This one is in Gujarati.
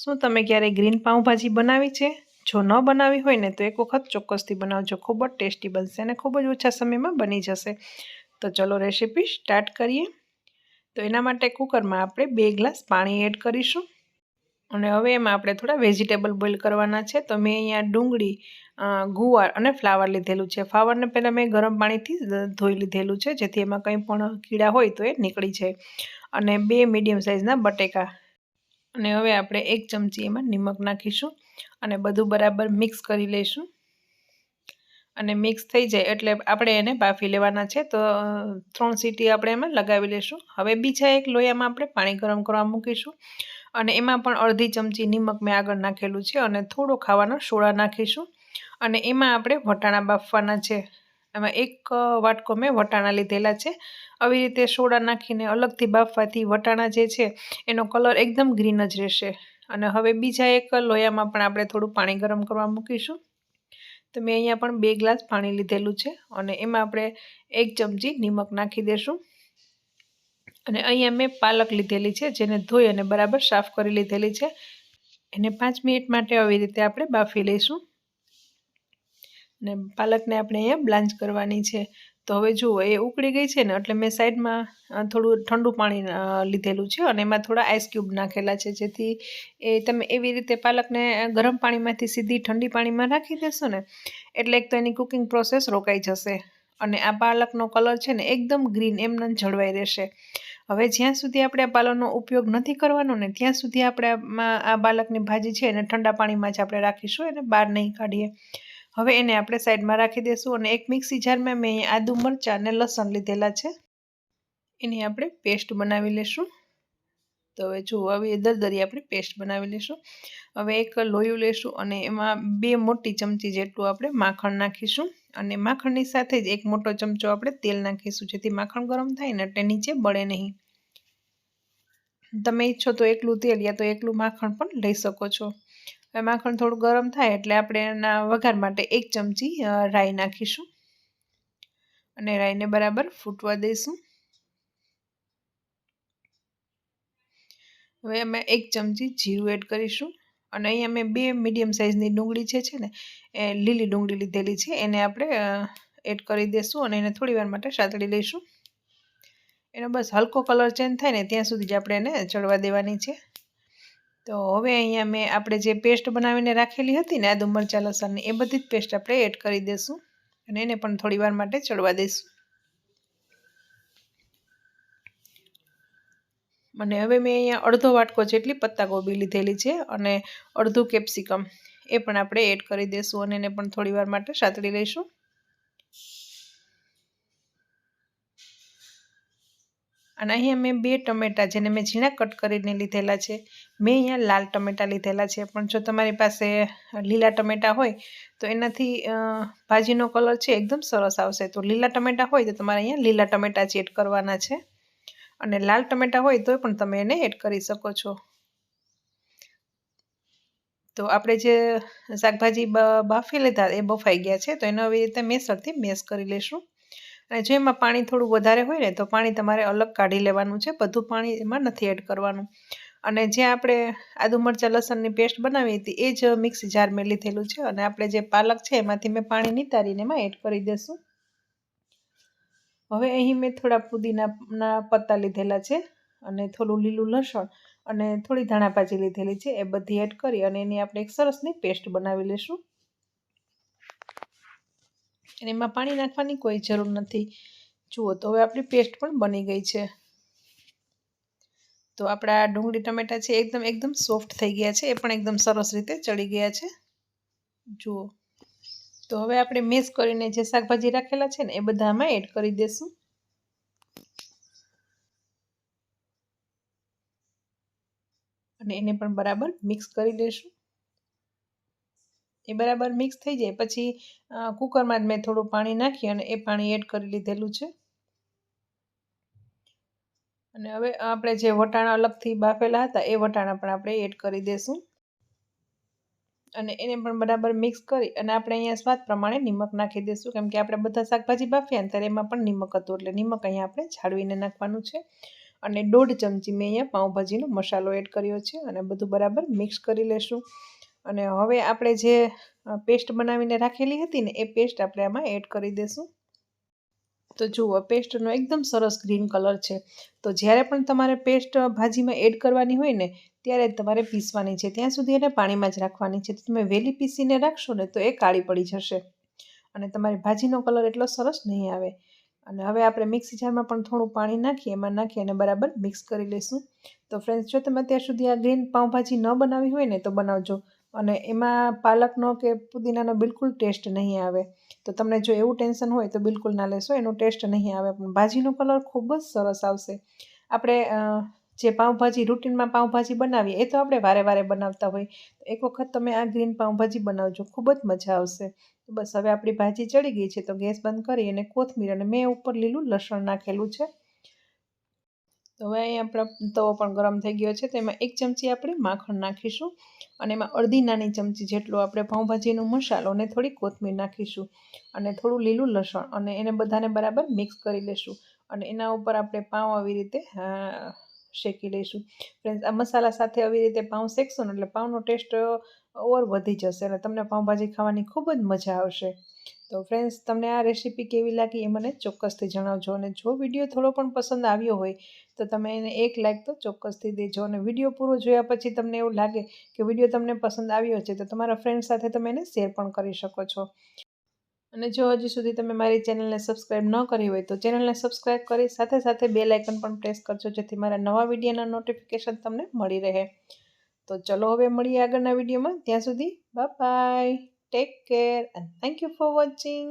શું તમે ક્યારેય ગ્રીન પાઉંભાજી બનાવી છે? જો ન બનાવી હોય ને તો એક વખત ચોક્કસથી બનાવજો. ખૂબ જ ટેસ્ટી બનશે અને ખૂબ જ ઓછા સમયમાં બની જશે. તો ચલો રેસીપી સ્ટાર્ટ કરીએ. તો એના માટે કુકરમાં આપણે બે ગ્લાસ પાણી એડ કરીશું. અને હવે એમાં આપણે થોડા વેજીટેબલ બોઇલ કરવાના છે. તો મેં અહીંયા ડુંગળી ગુવાર અને ફ્લાવર લીધેલું છે. ફ્લાવરને પહેલાં મેં ગરમ પાણીથી ધોઈ લીધેલું છે. જેથી એમાં કંઈ પણ કીડા હોય તો એ નીકળી જાય. અને બે મીડિયમ સાઇઝના બટેકા અને હવે આપણે એક ચમચી એમાં નિમક નાખીશું અને બધું બરાબર મિક્સ કરી લઈશું. અને મિક્સ થઈ જાય એટલે આપણે એને બાફી લેવાના છે તો ત્રણ સીટી આપણે એમાં લગાવી લઈશું. હવે બીજા એક લોયામાં આપણે પાણી ગરમ કરવા મૂકીશું અને એમાં પણ અડધી ચમચી નિમક મેં આગળ નાખેલું છે અને થોડો ખાવાનો સોડા નાખીશું. અને એમાં આપણે વટાણા બાફવાના છે. એમાં એક વાટકો મેં વટાણા લીધેલા છે. આવી રીતે સોડા નાખીને અલગથી બાફવાથી વટાણા જે છે, એનો કલર એકદમ ગ્રીન જ રહેશે. અને હવે બીજા એક લોયામાં પણ આપણે થોડું પાણી ગરમ કરવા મૂકીશું. તો મેં અહીંયા પણ બે ગ્લાસ પાણી લીધેલું છે અને એમાં આપણે એક ચમચી નિમક નાખી દઈશું અને અહીંયા મેં પાલક લીધેલી છે, જેને ધોઈ અને બરાબર સાફ કરી લીધેલી છે. એને પાંચ મિનિટ માટે આવી રીતે આપણે બાફી લઈશું. અને પાલકને આપણે અહીંયા બ્લાન્ચ કરવાની છે. તો હવે જુઓ, એ ઉકળી ગઈ છે ને, એટલે મેં સાઈડમાં થોડું ઠંડુ પાણી લીધેલું છે અને એમાં થોડા આઈસ ક્યુબ નાખેલા છે. જેથી એ તમે એવી રીતે પાલકને ગરમ પાણીમાંથી સીધી ઠંડી પાણીમાં રાખી દેશો ને, એટલે એક તો એની કુકિંગ પ્રોસેસ રોકાઈ જશે અને આ પાલકનો કલર છે ને એકદમ ગ્રીન એમને જળવાઈ રહેશે. હવે જ્યાં સુધી આપણે આ પાલકનો ઉપયોગ નથી કરવાનો ને, ત્યાં સુધી આપણે આ પાલકની ભાજી છે એને ઠંડા પાણીમાં જ આપણે રાખીશું, એને બહાર નહીં કાઢીએ. હવે એને આપણે સાઈડમાં રાખી દઈશું અને એક મિક્સી જારમાં મેં આદુ મરચાં અને લસણ લીધેલા છે. એની આપણે પેસ્ટ બનાવી લઈશું તો હવે જુઓ આવી દરદરી આપણે પેસ્ટ બનાવી લઈશું હવે એક લોયું લેશું અને એમાં બે મોટી ચમચી જેટલું આપણે માખણ નાખીશું. અને માખણની સાથે જ એક મોટો ચમચો આપણે તેલ નાખીશું, જેથી માખણ ગરમ થાય ને એટલે નીચે બળે નહીં. તમે ઈચ્છો તો એકલું તેલ યા તો એકલું માખણ પણ લઈ શકો છો. માખણ થોડું ગરમ થાય એટલે આપણે એના વઘાર માટે એક ચમચી રાઈ નાખીશું. અને રાઈને બરાબર ફૂટવા દઈશું. હવે અમે એક ચમચી જીરું એડ કરીશું. અને અહીંયા અમે બે મીડિયમ સાઇઝની ડુંગળી છે છે ને, એ લીલી ડુંગળી લીધેલી છે, એને આપણે એડ કરી દઈશું અને એને થોડી માટે સાતળી લઈશું. એનો બસ હલકો કલર ચેન્જ થાય ને ત્યાં સુધી જ આપણે એને ચડવા દેવાની છે. તો હવે અહીંયા મેં આપણે જે પેસ્ટ બનાવીને રાખેલી હતી ને આદુ મરચાં લસણની એ બધી જ પેસ્ટ આપણે એડ કરી દઈશું અને એને પણ થોડી વાર માટે ચડવા દઈશું અને હવે મેં અહીંયા અડધો વાટકો જેટલી પત્તાગોબી લીધેલી છે અને અડધું કેપ્સિકમ એ પણ આપણે એડ કરી દઈશું અને એને પણ થોડી માટે સાતળી લઈશું. અને અહીંયા મેં બે ટમેટાં જેને મેં ઝીણા કટ કરીને લીધેલા છે. મેં અહીંયા લાલ ટમેટાં લીધેલા છે. પણ જો તમારી પાસે લીલા ટમેટાં હોય, તો એનાથી ભાજીનો કલર છે એકદમ સરસ આવશે. તો લીલા ટમેટાં હોય તો તમારે અહીંયા લીલા ટમેટા જ એડ કરવાના છે. અને લાલ ટમેટાં હોય તો પણ તમે એને એડ કરી શકો છો. તો આપણે જે શાકભાજી બાફી લીધા એ બફાઈ ગયા છે. તો એને આવી રીતે મેસરથી મેસ કરી લઈશું અને જો એમાં પાણી થોડું વધારે હોય ને, તો પાણી તમારે અલગ કાઢી લેવાનું છે. બધું પાણી એમાં નથી એડ કરવાનું. અને જે આપણે આદુ મરચાં, લસણની પેસ્ટ બનાવી હતી, એ જ મિક્સ જાર મેં લીધેલું છે. અને આપણે જે પાલક છે, એમાંથી મેં પાણી નિતારીને એમાં એડ કરી દઈશું. હવે અહીં મેં થોડા પુદીનાના પત્તા લીધેલા છે અને થોડું લીલું લસણ અને થોડી ધાણાભાજી લીધેલી છે, એ બધી એડ કરી અને એની આપણે એક સરસની પેસ્ટ બનાવી લઈશું. અને એમાં પાણી નાખવાની કોઈ જરૂર નથી. જુઓ તો હવે આપણી પેસ્ટ પણ બની ગઈ છે. તો આપણા ડુંગળી ટમેટા છે એકદમ એકદમ સોફ્ટ થઈ ગયા છે. એ પણ એકદમ સરસ રીતે ચડી ગયા છે. જુઓ. તો હવે આપણે મિક્સ કરીને જે શાકભાજી રાખેલા છે ને એ બધામાં એડ કરી દઈશું અને એને પણ બરાબર મિક્સ કરી દઈશું એ બરાબર મિક્સ થઈ જાય. પછી કુકરમાં જ મેં થોડું પાણી નાખી અને એ પાણી એડ કરી લીધેલું છે. અને હવે આપણે જે વટાણા અલગથી બાફેલા હતા, એ વટાણા પણ આપણે એડ કરી દઈશું અને એને પણ બરાબર મિક્સ કરી અને આપણે અહીંયા સ્વાદ પ્રમાણે નિમક નાખી દઈશું કેમ કે આપણે બધા શાકભાજી બાફ્યા ને ત્યારે એમાં પણ નિમક હતું, એટલે નિમક અહીંયા આપણે છાળવીને નાખવાનું છે. અને દોઢ ચમચી મેં અહીંયા પાઉંભાજીનો મસાલો એડ કર્યો છે અને બધું બરાબર મિક્સ કરી લેશું. અને હવે આપણે જે પેસ્ટ બનાવીને રાખેલી હતી ને, એ પેસ્ટ આપણે આમાં એડ કરી દઈશું તો જુઓ, પેસ્ટનો એકદમ સરસ ગ્રીન કલર છે. તો જ્યારે પણ તમારે પેસ્ટ ભાજીમાં એડ કરવાની હોય ને, ત્યારે તમારે પીસવાની છે. ત્યાં સુધી એને પાણીમાં જ રાખવાની છે. તમે વહેલી પીસીને રાખશો ને, તો એ કાળી પડી જશે. અને તમારી ભાજીનો કલર એટલો સરસ નહીં આવે. અને હવે આપણે મિક્સી જારમાં પણ થોડું પાણી નાખી, એમાં નાખી અને બરાબર મિક્સ કરી લઈશું તો ફ્રેન્ડ્સ, જો તમે અત્યાર સુધી આ ગ્રીન પાઉંભાજી ન બનાવી હોય ને, તો બનાવજો. અને એમાં પાલકનો કે પુદીનાનો બિલકુલ ટેસ્ટ નહીં આવે. તો તમને જો એવું ટેન્શન હોય તો બિલકુલ ના લેશો, એનો ટેસ્ટ નહીં આવે. પણ ભાજીનો કલર ખૂબ જ સરસ આવશે. આપણે જે પાઉંભાજી રૂટીનમાં પાઉંભાજી બનાવીએ, એ તો આપણે વારે વારે બનાવતા હોય. એક વખત તમે આ ગ્રીન પાઉંભાજી બનાવજો, ખૂબ જ મજા આવશે. બસ હવે આપણી ભાજી ચડી ગઈ છે, તો ગેસ બંધ કરી અને કોથમીર અને મેં ઉપર લીલું લસણ નાખેલું છે. તો હવે અહીં આપણા તવો પણ ગરમ થઈ ગયો છે તેમાં એક ચમચી આપણે માખણ નાખીશું અને એમાં અડધી નાની ચમચી જેટલો આપણે પાઉંભાજીનો મસાલો અને થોડી કોથમીર નાખીશું અને થોડું લીલું લસણ અને એને બધાને બરાબર મિક્સ કરી લેશું અને એના ઉપર આપણે પાઉં આવી રીતે શેકી લઈશું. ફ્રેન્ડ્સ આ મસાલા સાથે આવી રીતે પાઉં શેકશો ને એટલે પાઉંનો ટેસ્ટ ઓર વધી જશે અને તમને પાઉંભાજી ખાવાની ખૂબ જ મજા આવશે. તો ફ્રેન્ડ્સ તમને આ રેસીપી કેવી લાગી એ મને ચોક્કસથી જણાવજો અને જો વીડિયો થોડો પણ પસંદ આવ્યો હોય, તો તમે એને એક લાઇક તો ચોક્કસથી દેજો અને વીડિયો પૂરો જોયા પછી તમને એવું લાગે કે વીડિયો તમને પસંદ આવ્યો છે, તો તમારા ફ્રેન્ડ સાથે તમે એને શેર પણ કરી શકો છો. અને જો હજી સુધી તમે મારી ચેનલને સબસ્ક્રાઈબ ન કરી હોય તો ચેનલને સબસ્ક્રાઈબ કરી સાથે સાથે બે લાઇકન પણ પ્રેસ કરજો, જેથી મારા નવા વિડીયોના નોટિફિકેશન તમને મળી રહે. તો ચલો હવે મળીએ આગળના વિડીયોમાં. ત્યાં સુધી bye take care and thank you for watching